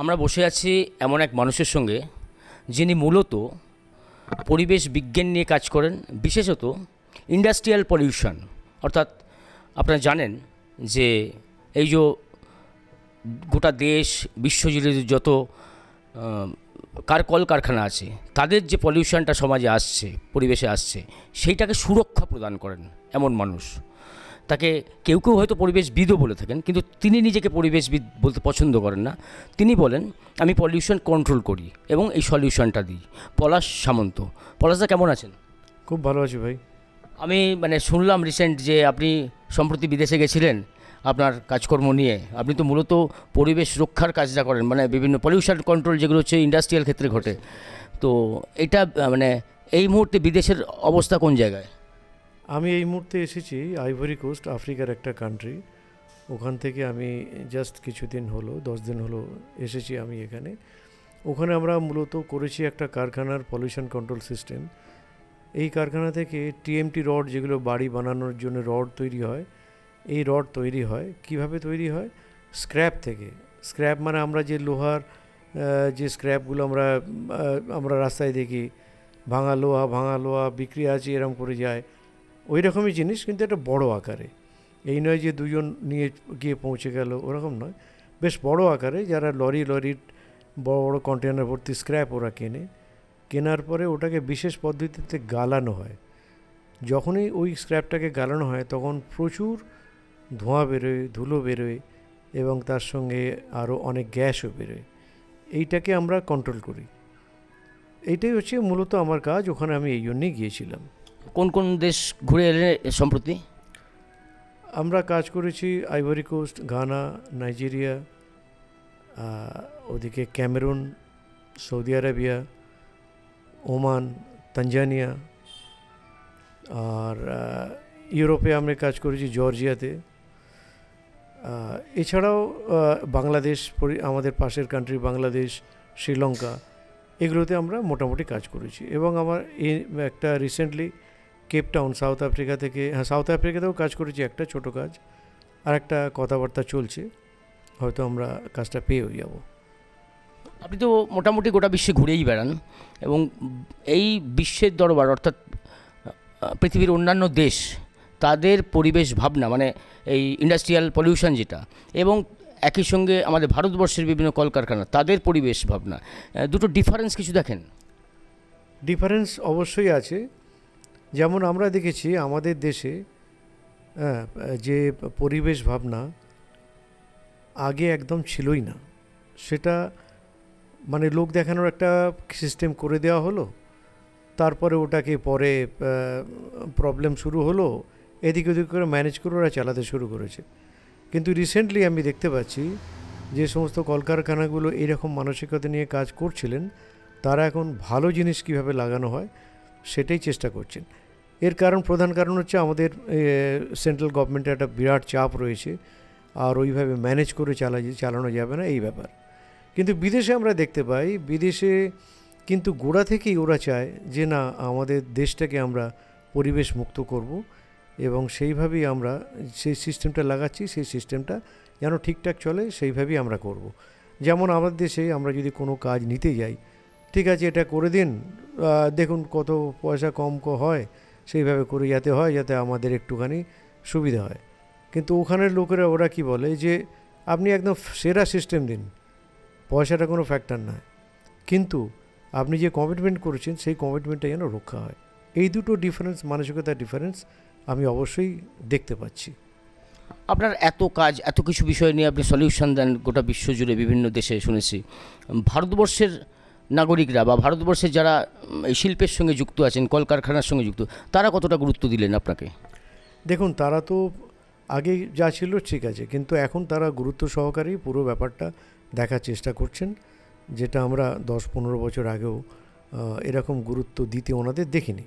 আমরা বসে আছি এমন এক মানুষের সঙ্গে যিনি মূলত পরিবেশ বিজ্ঞান নিয়ে কাজ করেন, বিশেষত ইন্ডাস্ট্রিয়াল পলিউশন অর্থাৎ আপনারা জানেন যে এই যে গোটা দেশ বিশ্বজুড়ে যত কার, কলকারখানা আছে, তাদের যে পলিউশনটা সমাজে আসছে, পরিবেশে আসছে, সেইটাকে সুরক্ষা প্রদান করেন এমন মানুষ। তাকে কেউ কেউ হয়তো পরিবেশবিদও বলে থাকেন কিন্তু তিনি নিজেকে পরিবেশবিদ বলতে পছন্দ করেন না। তিনি বলেন আমি পলিউশন কন্ট্রোল করি এবং এই সলিউশনটা দিই। পলাশ সামন্ত পলাশদা কেমন আছেন? খুব ভালো আছি ভাই। আমি মানে শুনলাম রিসেন্ট যে আপনি সম্প্রতি বিদেশে গেছিলেন আপনার কাজকর্ম নিয়ে। আপনি তো মূলত পরিবেশ রক্ষার কাজটা করেন মানে বিভিন্ন পলিউশন কন্ট্রোল যেগুলো হচ্ছে ইন্ডাস্ট্রিয়াল ক্ষেত্রে ঘটে। তো এটা মানে এই মুহূর্তে বিদেশের অবস্থা কোন জায়গায়? আমি এই মুহূর্তে এসেছি আইভরি কোস্ট আফ্রিকার একটা কান্ট্রি ওখান থেকে আমি জাস্ট কিছুদিন হলো, দশ দিন হলো এসেছি আমি এখানে। ওখানে আমরা মূলত করেছি একটা কারখানার পলিউশন কন্ট্রোল সিস্টেম এই কারখানা থেকে টিএমটি রড যেগুলো বাড়ি বানানোর জন্য রড তৈরি হয়, এই রড তৈরি হয়। কীভাবে তৈরি হয়? স্ক্র্যাপ থেকে। স্ক্র্যাপ মানে আমরা যে লোহার যে স্ক্র্যাপগুলো আমরা আমরা রাস্তায় দেখি, ভাঙা লোহা ভাঙা লোহা, বিক্রি আছে এরকম করে যায়। ওই রকমই জিনিস, কিন্তু একটা বড় আকারে। এই নয় যে দুজন নিয়ে গিয়ে পৌঁছে গেল, ওরকম নয়। বেশ বড় আকারে, যারা লরি লরির বড় বড় কন্টেনার ভর্তি স্ক্র্যাপ ওরা কেনে, কেনার পরে ওটাকে বিশেষ পদ্ধতিতে গালানো হয়। যখনই ওই স্ক্র্যাপটাকে গালানো হয়, তখন প্রচুর ধোঁয়া বেরোয়, ধুলো বেরোয় এবং তার সঙ্গে আরও অনেক গ্যাসও বেরোয়। এইটাকে আমরা কন্ট্রোল করি। এইটাই হচ্ছে মূলত আমার কাজ, ওখানে আমি এই জন্যেই গিয়েছিলাম। কোন কোন দেশ ঘুরে এলেন সম্প্রতি? আমরা কাজ করেছি আইভরি কোস্ট ঘানা নাইজেরিয়া ওদিকে Cameroon Saudi Arabia Oman Tanzania আর ইউরোপে আমরা কাজ করেছি জর্জিয়াতে এছাড়াও বাংলাদেশ আমাদের পাশের কান্ট্রি বাংলাদেশ শ্রীলঙ্কা এগুলোতে আমরা মোটামুটি কাজ করেছি। এবং আমার একটা রিসেন্টলি কেপটাউন সাউথ আফ্রিকা থেকে হ্যাঁ সাউথ আফ্রিকাতেও কাজ করেছি একটা ছোট কাজ। আর একটা কথাবার্তা চলছে হয়তো আমরা কাজটা পেয়েও যাব। আপনি তো মোটামুটি গোটা বিশ্বে ঘুরেই বেড়ান এবং এই বিশ্বের দরবার অর্থাৎ পৃথিবীর অন্যান্য দেশ তাদের পরিবেশ ভাবনা মানে এই ইন্ডাস্ট্রিয়াল পলিউশন যেটা এবং একই সঙ্গে আমাদের ভারতবর্ষের বিভিন্ন কলকারখানা তাদের পরিবেশ ভাবনা দুটো ডিফারেন্স কিছু দেখেন? ডিফারেন্স অবশ্যই আছে। যেমন আমরা দেখেছি আমাদের দেশে হ্যাঁ, যে পরিবেশ ভাবনা আগে একদম ছিলই না। সেটা মানে লোক দেখানোর একটা সিস্টেম করে দেওয়া হলো তারপরে ওটাকে পরে প্রবলেম শুরু হলো এদিক ওদিক করে ম্যানেজ করে ওরা চালাতে শুরু করেছে। কিন্তু রিসেন্টলি আমি দেখতে পাচ্ছি যে সমস্ত কলকারখানাগুলো এইরকম মানসিকতা নিয়ে কাজ করছিলেন তারা এখন ভালো জিনিস কীভাবে লাগানো হয় সেটাই চেষ্টা করছেন এর কারণ, প্রধান কারণ হচ্ছে আমাদের সেন্ট্রাল গভর্নমেন্টের একটা বিরাট চাপ রয়েছে, আর ওইভাবে ম্যানেজ করে চালা চালানো যাবে না, এই ব্যাপার কিন্তু বিদেশে আমরা দেখতে পাই, বিদেশে কিন্তু গোড়া থেকেই ওরা চায় যে, না, আমাদের দেশটাকে আমরা পরিবেশ মুক্ত করব এবং সেইভাবেই আমরা সেই সিস্টেমটা লাগাচ্ছি, সেই সিস্টেমটা যেন ঠিকঠাক চলে, সেইভাবেই আমরা করব। যেমন আমাদের দেশে আমরা যদি কোনো কাজ নিতে যাই ঠিক আছে, এটা করে দিন। দেখুন কত পয়সা কম ক হয়, সেইভাবে করে যাতে হয়, যাতে আমাদের একটুখানি সুবিধা হয়। কিন্তু ওখানের লোকেরা ওরা কি বলে যে, আপনি একদম সেরা সিস্টেম দিন, পয়সাটা কোনো ফ্যাক্টর নয় কিন্তু আপনি যে কমিটমেন্ট করেছেন, সেই কমিটমেন্টটা যেন রক্ষা হয়। এই দুটো ডিফারেন্স মানসিকতার ডিফারেন্স আমি অবশ্যই দেখতে পাচ্ছি। আপনার এত কাজ, এত কিছু বিষয় নিয়ে আপনি সলিউশন দেন গোটা বিশ্ব জুড়ে বিভিন্ন দেশে শুনেছি। ভারতবর্ষের নাগরিকরা বা ভারতবর্ষের যারা শিল্পের সঙ্গে যুক্ত আছেন, কলকারখানার সঙ্গে যুক্ত, তারা কতটা গুরুত্ব দিলেন আপনাকে? দেখুন, তারা তো আগে যা ছিল ঠিক আছে, কিন্তু এখন তারা গুরুত্ব সহকারেই পুরো ব্যাপারটা দেখার চেষ্টা করছেন, যেটা আমরা দশ পনেরো বছর আগেও এরকম গুরুত্ব দিতে ওনাদের দেখিনি।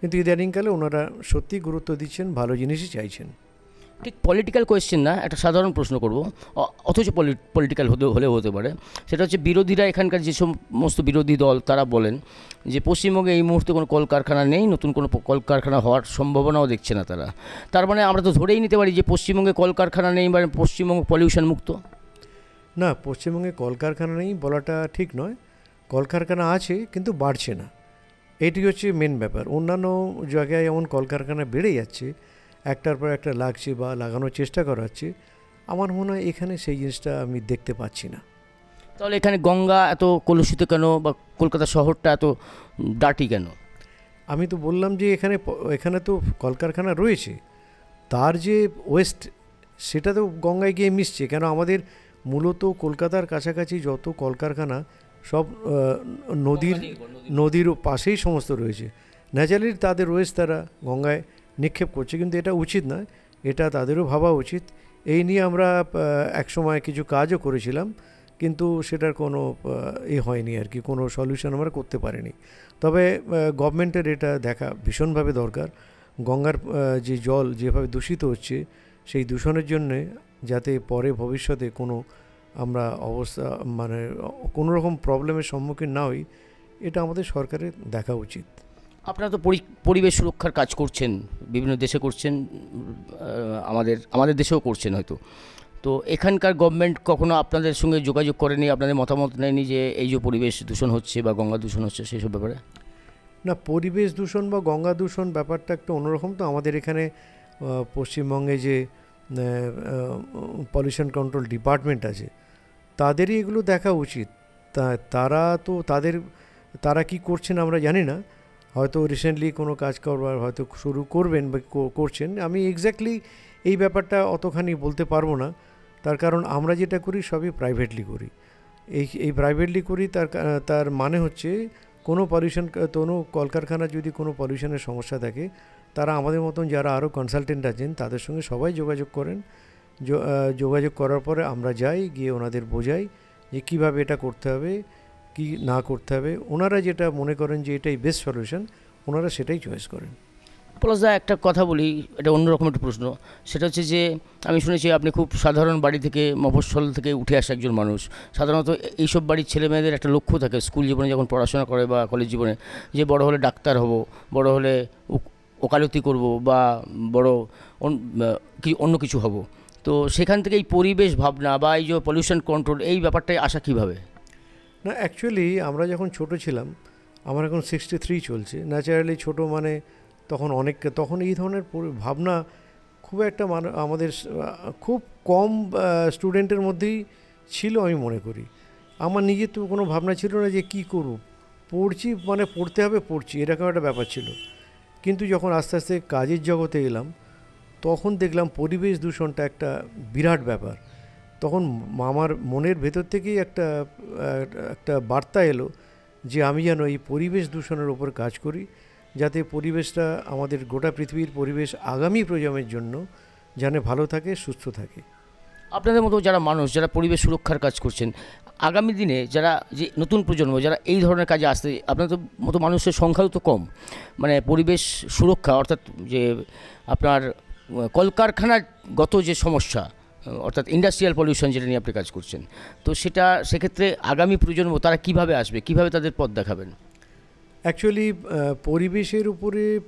কিন্তু ইদানিংকালে ওনারা সত্যি গুরুত্ব দিচ্ছেন, ভালো জিনিসই চাইছেন। ঠিক পলিটিক্যাল কোয়েশ্চেন না, একটা সাধারণ প্রশ্ন করব। অথচ পলিটিক্যাল হতে, হলেও হতে পারে। সেটা হচ্ছে বিরোধীরা এখানকার যে সমস্ত বিরোধী দল, তারা বলেন যে পশ্চিমবঙ্গে এই মুহূর্তে কোনো কলকারখানা নেই, নতুন কোনো কলকারখানা হওয়ার সম্ভাবনাও দেখছে না তারা। তার মানে আমরা তো ধরেই নিতে পারি যে পশ্চিমবঙ্গে কলকারখানা নেই মানে পশ্চিমবঙ্গ পলিউশন মুক্ত। না, পশ্চিমবঙ্গে কলকারখানা নেই বলাটা ঠিক নয়। কলকারখানা আছে, কিন্তু বাড়ছে না। এটি হচ্ছে মেন ব্যাপার। অন্যান্য জায়গায় যেমন কলকারখানা বেড়ে যাচ্ছে একটার পর একটা লাগছে বা লাগানোর চেষ্টা করা হচ্ছে আমার মনে হয় এখানে সেই জিনিসটা আমি দেখতে পাচ্ছি না। তাহলে এখানে গঙ্গা এত কলুষিত কেন বা কলকাতা শহরটা এত ডাটি কেন? আমি তো বললাম যে এখানে এখানে তো কলকারখানা রয়েছে তার যে ওয়েস্ট সেটা তো গঙ্গায় গিয়ে মিশছে কেন আমাদের মূলত কলকাতার কাছাকাছি যত কলকারখানা সব নদীর নদীর পাশেই সমস্ত রয়েছে। ন্যাচারালি তাদের ওয়েস্ট তারা গঙ্গায় নিক্ষেপ করছে, কিন্তু এটা উচিত নয়। এটা তাদেরও ভাবা উচিত। এই নিয়ে আমরা একসময় কিছু কাজও করেছিলাম, কিন্তু সেটার কোনো এ হয়নি আর কি, কোনো সলিউশন আমরা করতে পারিনি। তবে গভর্নমেন্টের এটা দেখা ভীষণভাবে দরকার। গঙ্গার যে জল যেভাবে দূষিত হচ্ছে, সেই দূষণের জন্যে যাতে পরে ভবিষ্যতে কোনো আমরা অবস্থা মানে কোনো রকম প্রবলেমের সম্মুখীন না হই, এটা আমাদের সরকারের দেখা উচিত। আপনারা তো পরি- পরিবেশ সুরক্ষার কাজ করছেন, বিভিন্ন দেশে করছেন আমাদের আমাদের দেশেও করছেন হয়তো। তো এখানকার গভর্নমেন্ট কখনো আপনাদের সঙ্গে যোগাযোগ করেনি, আপনাদের মতামত নেয়নি যে এই যে পরিবেশ দূষণ হচ্ছে বা গঙ্গা দূষণ হচ্ছে সেসব ব্যাপারে? না, পরিবেশ দূষণ বা গঙ্গা দূষণ ব্যাপারটা একটু অন্যরকম। তো আমাদের এখানে পশ্চিমবঙ্গে যে পলিউশন কন্ট্রোল ডিপার্টমেন্ট আছে, তাদেরই এগুলো দেখা উচিত। তা, তারা তো তাদের, তারা কি করছেন আমরা জানি না। হয়তো রিসেন্টলি কোনো কাজ করবার হয়তো শুরু করবেন বা করছেন। আমি এক্স্যাক্টলি এই ব্যাপারটা অতখানি বলতে পারব না। তার কারণ আমরা যেটা করি সবই প্রাইভেটলি করি। এই এই প্রাইভেটলি করি তার তার মানে হচ্ছে কোনো পলিউশন কোনো কলকারখানার যদি কোনো পলিউশনের সমস্যা থাকে, তারা আমাদের মতন যারা আরও কনসালটেন্ট আছেন, তাদের সঙ্গে সবাই যোগাযোগ করেন। যোগাযোগ করার পরে আমরা যাই, গিয়ে ওনাদের বোঝাই যে কীভাবে এটা করতে হবে। কি না করতে হবে, ওনারা যেটা মনে করেন যে এটাই বেস্ট সলিউশন ওনারা সেটাই চয়েস করেন। প্লাস পলাশদা, একটা কথা বলি, এটা অন্যরকম একটা প্রশ্ন। সেটা হচ্ছে যে, আমি শুনেছি আপনি খুব সাধারণ বাড়ি থেকে, মফস্বল থেকে উঠে আসা একজন মানুষ। সাধারণত এইসব বাড়ির ছেলে মেয়েদের একটা লক্ষ্য থাকে, স্কুল জীবনে যখন পড়াশোনা করে বা কলেজ জীবনে, যে বড় হলে ডাক্তার হব, বড় হলে ওকালতি করব বা বড় কি, অন্য কিছু হব। তো সেখান থেকে এই পরিবেশ ভাবনা বা এই যে পলিউশন কন্ট্রোল এই ব্যাপারটায় আসা কীভাবে? না অ্যাকচুয়ালি আমরা যখন ছোট ছিলাম, আমার এখন সিক্সটি থ্রি চলছে। ন্যাচারালি ছোট মানে তখন অনেক, তখন এই ধরনের ভাবনা খুব একটা আমাদের খুব কম স্টুডেন্টের মধ্যেই ছিল আমি মনে করি। আমার নিজের তো কোনো ভাবনা ছিল না যে কী করব। পড়ছি মানে পড়তে হবে, পড়ছি, এরকম একটা ব্যাপার ছিল। কিন্তু যখন আস্তে আস্তে কাজের জগতে এলাম, তখন দেখলাম পরিবেশ দূষণটা একটা বিরাট ব্যাপার। তখন আমার মনের ভেতর থেকেই একটা একটা বার্তা এলো যে আমি যেন এই পরিবেশ দূষণের ওপর কাজ করি, যাতে পরিবেশটা আমাদের গোটা পৃথিবীর পরিবেশ আগামী প্রজন্মের জন্য যেন ভালো থাকে, সুস্থ থাকে। আপনাদের মতো যারা মানুষ, যারা পরিবেশ সুরক্ষার কাজ করছেন, আগামী দিনে যারা যে নতুন প্রজন্ম, যারা এই ধরনের কাজে আসতে, আপনাদের মতো মানুষের সংখ্যাও তো কম। মানে পরিবেশ সুরক্ষা, অর্থাৎ যে আপনার কলকারখানাগত যে সমস্যা অর্থাৎ ইন্ডাস্ট্রিয়াল পলিউশন যেটা নিয়ে আপনি কাজ করছেন। তো সেটা সেক্ষেত্রে আগামী প্রজন্ম তারা কীভাবে আসবে? কীভাবে তাদের পথ দেখাবেন? অ্যাকচুয়ালি পরিবেশের উপরে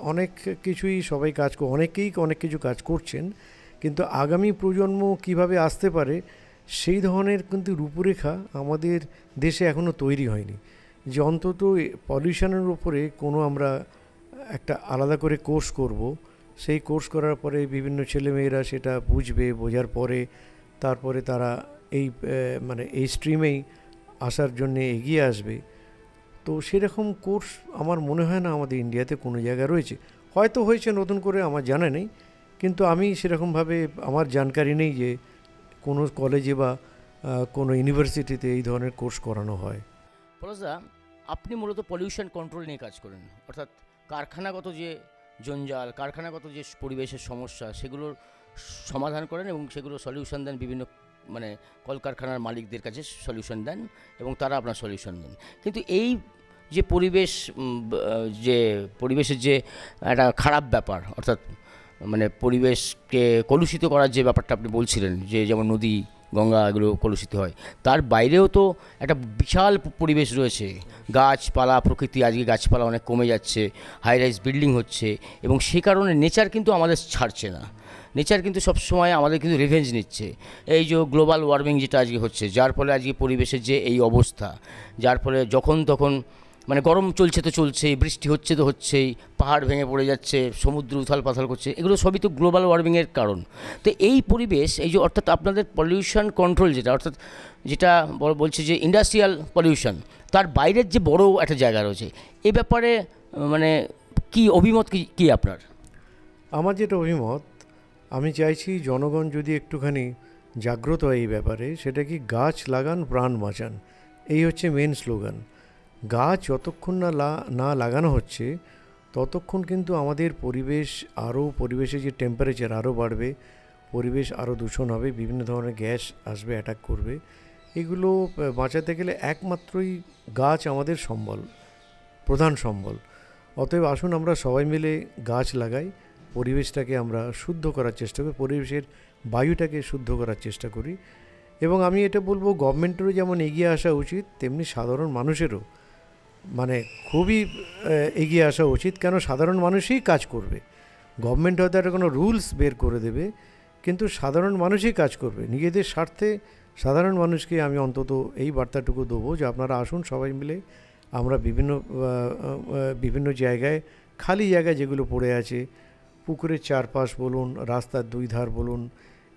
অনেক কিছুই সবাই কাজ অনেকেই অনেক কিছু কাজ করছেন। কিন্তু আগামী প্রজন্ম কীভাবে আসতে পারে, সেই ধরনের কিন্তু রূপরেখা আমাদের দেশে এখনও তৈরি হয়নি। যে অন্তত পলিউশনের উপরে কোনো আমরা একটা আলাদা করে কোর্স করব। সেই কোর্স করার পরে বিভিন্ন ছেলেমেয়েরা সেটা বুঝবে, বোঝার পরে তারপরে তারা এই মানে এই স্ট্রিমেই আসার জন্য এগিয়ে আসবে। তো সেরকম কোর্স আমার মনে হয় না আমাদের ইন্ডিয়াতে কোনো জায়গায় রয়েছে। হয়তো হয়েছে নতুন করে, আমার জানা নেই। কিন্তু আমি সেরকমভাবে আমার জানকারি নেই যে কোনো কলেজে বা কোনো ইউনিভার্সিটিতে এই ধরনের কোর্স করানো হয়। আপনি মূলত পলিউশন কন্ট্রোল নিয়ে কাজ করেন। অর্থাৎ কারখানাগত যে জঞ্জাল, কারখানাগত যে পরিবেশের সমস্যা, সেগুলোর সমাধান করেন এবং সেগুলো সলিউশন দেন বিভিন্ন মানে কলকারখানার মালিকদের কাছে সলিউশন দেন এবং তারা আপনার সলিউশন দেন। কিন্তু এই যে পরিবেশ যে পরিবেশের যে একটা খারাপ ব্যাপার, অর্থাৎ মানে পরিবেশকে কলুষিত করার যে ব্যাপারটা আপনি বলছিলেন, যে যেমন নদী গঙ্গা এগুলো কলুষিত হয়। তার বাইরেও তো একটা বিশাল পরিবেশ রয়েছে। গাছপালা, প্রকৃতি, আজকে গাছপালা অনেক কমে যাচ্ছে হাই রাইজ বিল্ডিং হচ্ছে এবং সে কারণে নেচার কিন্তু আমাদের ছাড়ছে না। নেচার কিন্তু সবসময় আমাদের কিন্তু রিভেঞ্জ নিচ্ছে। এই যে গ্লোবাল ওয়ার্মিং যেটা আজকে হচ্ছে, যার ফলে আজকে পরিবেশের যে এই অবস্থা, যার ফলে যখন তখন মানে গরম চলছে তো চলছেই, বৃষ্টি হচ্ছে তো হচ্ছেই, পাহাড় ভেঙে পড়ে যাচ্ছে, সমুদ্র উথাল পাথাল করছে, এগুলো সবই তো গ্লোবাল ওয়ার্মিংয়ের কারণ। তো এই পরিবেশ, এই যে অর্থাৎ আপনাদের পলিউশন কন্ট্রোল যেটা, অর্থাৎ যেটা বল- বলছে যে ইন্ডাস্ট্রিয়াল পলিউশন তার বাইরের যে বড় একটা জায়গা রয়েছে, এ ব্যাপারে মানে কি অভিমত কি কি আপনার? আমার যেটা অভিমত, আমি চাইছি জনগণ যদি একটুখানি জাগ্রত হয় এই ব্যাপারে, সেটা কি গাছ লাগান, প্রাণ বাঁচান, এই হচ্ছে মেন স্লোগান গাছ যতক্ষণ না না লাগানো হচ্ছে, ততক্ষণ কিন্তু আমাদের পরিবেশ আরও, পরিবেশে যে টেম্পারেচার আরও বাড়বে, পরিবেশ আরও দূষণ হবে, বিভিন্ন ধরনের গ্যাস আসবে অ্যাটাক করবে। এগুলো বাঁচাতে গেলে একমাত্রই গাছ আমাদের সম্বল, প্রধান সম্বল। অতএব আসুন আমরা সবাই মিলে গাছ লাগাই, পরিবেশটাকে আমরা শুদ্ধ করার চেষ্টা করি, পরিবেশের বায়ুটাকে শুদ্ধ করার চেষ্টা করি। এবং আমি এটা বলব গভর্নমেন্টেরও যেমন এগিয়ে আসা উচিত, তেমনি সাধারণ মানুষেরও। মানে খুবই এগিয়ে আসা উচিত। কেন? সাধারণ মানুষই কাজ করবে। গভর্নমেন্ট হয়তো একটা কোনো রুলস বের করে দেবে, কিন্তু সাধারণ মানুষই কাজ করবে। নিজেদের স্বার্থে সাধারণ মানুষকে আমি অন্তত এই বার্তাটুকু দেবো যে আপনারা আসুন সবাই মিলে। আমরা বিভিন্ন বিভিন্ন জায়গায়, খালি জায়গায় যেগুলো পড়ে আছে, পুকুরের চারপাশ বলুন, রাস্তার দুই ধার বলুন,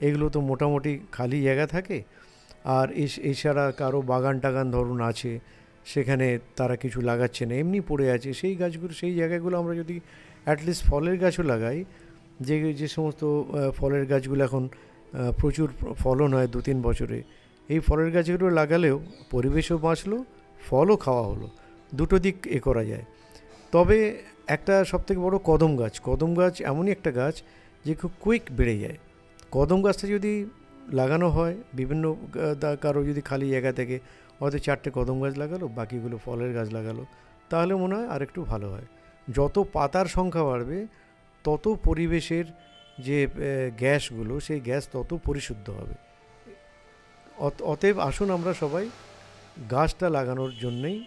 এগুলো তো মোটামুটি খালি জায়গা থাকে। আর এছাড়া কারও বাগান টাগান ধরুন আছে সেখানে তারা কিছু লাগাচ্ছে না। এমনি পড়ে আছে। সেই গাছগুলো, সেই জায়গাগুলো আমরা যদি অ্যাটলিস্ট ফলের গাছও লাগাই, যে যে সমস্ত ফলের গাছগুলো এখন প্রচুর ফলন হয় দু তিন বছরে, এই ফলের গাছগুলো লাগালেও পরিবেশও বাঁচলো, ফলও খাওয়া হলো। দুটো দিক এ করা যায়। তবে একটা সবথেকে বড় কদম গাছ কদম গাছ এমনই একটা গাছ যে খুব কুইক বেড়ে যায়। কদম গাছটা যদি লাগানো হয়, বিভিন্ন কারও যদি খালি জায়গা থেকে হয়তো চারটে কদম গাছ লাগালো বাকিগুলো ফলের গাছ লাগালো। তাহলে মনে হয় আরেকটু ভালো হয়। যত পাতার সংখ্যা বাড়বে তত পরিবেশের যে গ্যাসগুলো সেই গ্যাস তত পরিশুদ্ধ হবে। অত- অতএব আসুন আমরা সবাই গাছটা লাগানোর জন্যেই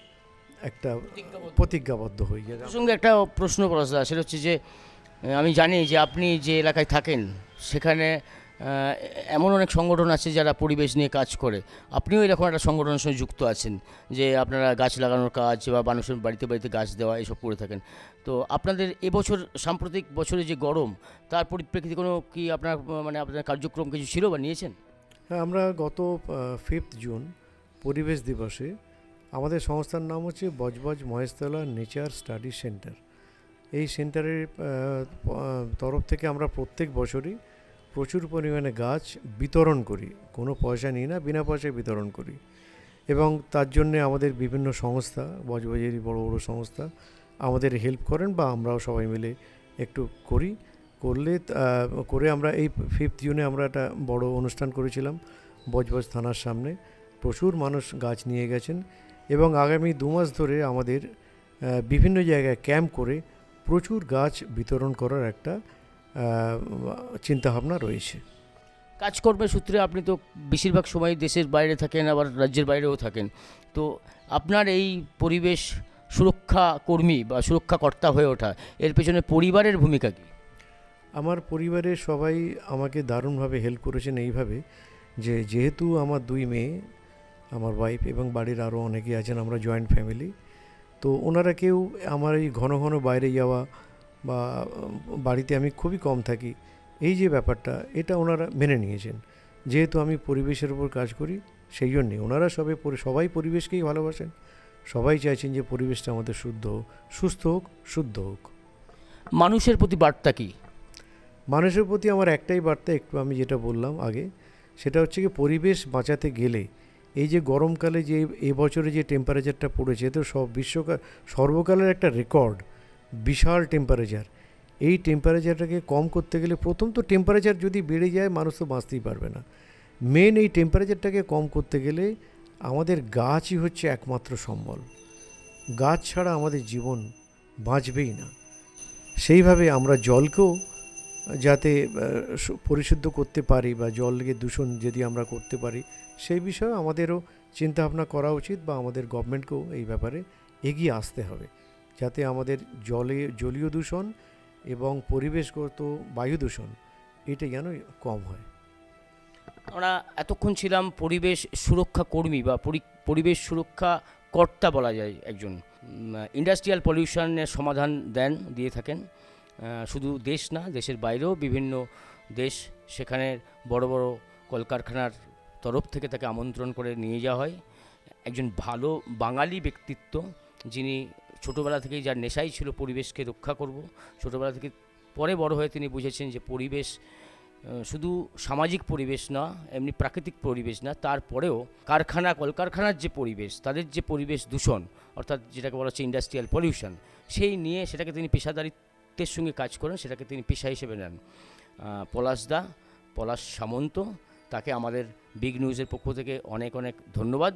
একটা প্রতিজ্ঞাবদ্ধ। হই। যে সঙ্গে একটা প্রশ্ন করা সেটা হচ্ছে যে আমি জানি যে আপনি যে এলাকায় থাকেন সেখানে এমন অনেক সংগঠন আছে যারা পরিবেশ নিয়ে কাজ করে। আপনিও এরকম একটা সংগঠনের সঙ্গে যুক্ত আছেন যে আপনারা গাছ লাগানোর কাজ বা মানুষের বাড়িতে বাড়িতে গাছ দেওয়া এসব করে থাকেন। তো আপনাদের এবছর সাম্প্রতিক বছরে যে গরম, তার পরিপ্রেক্ষিতে কোনো কি আপনার মানে আপনার কার্যক্রম কিছু ছিল বা নিয়েছেন? হ্যাঁ আমরা গত ফিফথ জুন পরিবেশ দিবসে আমাদের সংস্থার নাম হচ্ছে Budge Budge Maheshtala nature study centre এই সেন্টারের তরফ থেকে আমরা প্রত্যেক বছরই প্রচুর পরিমাণে গাছ বিতরণ করি। কোনো পয়সা নিই না, বিনা পয়সায় বিতরণ করি। এবং তার জন্য আমাদের বিভিন্ন সংস্থা, বজবজেরই বড় বড় সংস্থা, আমাদের হেল্প করেন বা আমরাও সবাই মিলে একটু করি। করলে করে আমরা এই ফিফথ জুনে আমরা একটা বড় অনুষ্ঠান করেছিলাম বজবজ থানার সামনে। প্রচুর মানুষ গাছ নিয়ে গেছেন এবং আগামী দু মাস ধরে আমাদের বিভিন্ন জায়গায় ক্যাম্প করে প্রচুর গাছ বিতরণ করার একটা চিন্তাভাবনা রয়েছে। কাজকর্মের সূত্রে আপনি তো বেশিরভাগ সময় দেশের বাইরে থাকেন আবার রাজ্যের বাইরেও থাকেন। তো আপনার এই পরিবেশ সুরক্ষা কর্মী বা সুরক্ষাকর্তা হয়ে ওঠা এর পেছনে পরিবারের ভূমিকা কী? আমার পরিবারের সবাই আমাকে দারুণভাবে হেল্প করেছেন এইভাবে যে যেহেতু আমার দুই মেয়ে আমার ওয়াইফ এবং বাড়ির আরও অনেকেই আছেন আমরা জয়েন্ট ফ্যামিলি তো ওনারা কেউ আমার এই ঘন ঘন বাইরে যাওয়া বা বাড়িতে আমি খুবই কম থাকি এই যে ব্যাপারটা এটা ওনারা মেনে নিয়েছেন। যেহেতু আমি পরিবেশের উপর কাজ করি সেই জন্যে ওনারা সবে পরি- সবাই পরিবেশকেই ভালোবাসেন। সবাই চাইছেন যে পরিবেশটা আমাদের শুদ্ধ হোক সুস্থ হোক শুদ্ধ হোক। মানুষের প্রতি বার্তা কী? মানুষের প্রতি আমার একটাই বার্তা একটু আমি যেটা বললাম আগে সেটা হচ্ছে কি পরিবেশ বাঁচাতে গেলে এই যে গরমকালে যে এবছরে যে টেম্পারেচারটা পড়েছে তো সব বিশ্বকাল সর্বকালের একটা রেকর্ড বিশাল টেম্পারেচার এই টেম্পারেচারটাকে কম করতে গেলে প্রথম তো টেম্পারেচার যদি বেড়ে যায়, মানুষ তো বাঁচতেই পারবে না। মেন এই টেম্পারেচারটাকে কম করতে গেলে আমাদের গাছই হচ্ছে একমাত্র সম্বল। গাছ ছাড়া আমাদের জীবন বাঁচবেই না। সেইভাবে আমরা জলকেও যাতে পরিশুদ্ধ করতে পারি বা জলকে দূষণ যদি আমরা করতে পারি, সেই বিষয়ে আমাদেরও চিন্তাভাবনা করা উচিত বা আমাদের গভর্নমেন্টকেও এই ব্যাপারে এগিয়ে আসতে হবে। যাতে আমাদের জলে, জলীয় দূষণ এবং পরিবেশগত বায়ু দূষণ এটা যেন কম হয়। আমরা এতক্ষণ ছিলাম পরিবেশ সুরক্ষা কর্মী বা পরিবেশ সুরক্ষা কর্তা বলা যায় একজন। ইন্ডাস্ট্রিয়াল পলিউশনের সমাধান দেন, দিয়ে থাকেন। শুধু দেশ না, দেশের বাইরেও বিভিন্ন দেশ সেখানে বড় বড় কলকারখানার তরফ থেকে তাকে আমন্ত্রণ করে নিয়ে যাওয়া হয়। একজন ভালো বাঙালি ব্যক্তিত্ব যিনি ছোটোবেলা থেকেই যার নেশাই ছিল পরিবেশকে রক্ষা করব। ছোটোবেলা থেকে পরে বড় হয়ে তিনি বুঝেছেন যে পরিবেশ শুধু সামাজিক পরিবেশ না, এমনি প্রাকৃতিক পরিবেশ না তারপরেও কারখানা, কলকারখানার যে পরিবেশ, তাদের যে পরিবেশ দূষণ, অর্থাৎ যেটাকে বলা হচ্ছে ইন্ডাস্ট্রিয়াল পলিউশন সেই নিয়ে সেটাকে তিনি পেশাদারিত্বের সঙ্গে কাজ করেন, সেটাকে তিনি পেশা হিসেবে নেন। পলাশদা পলাশ সামন্ত, তাকে আমাদের বিগ নিউজের পক্ষ থেকে অনেক অনেক ধন্যবাদ।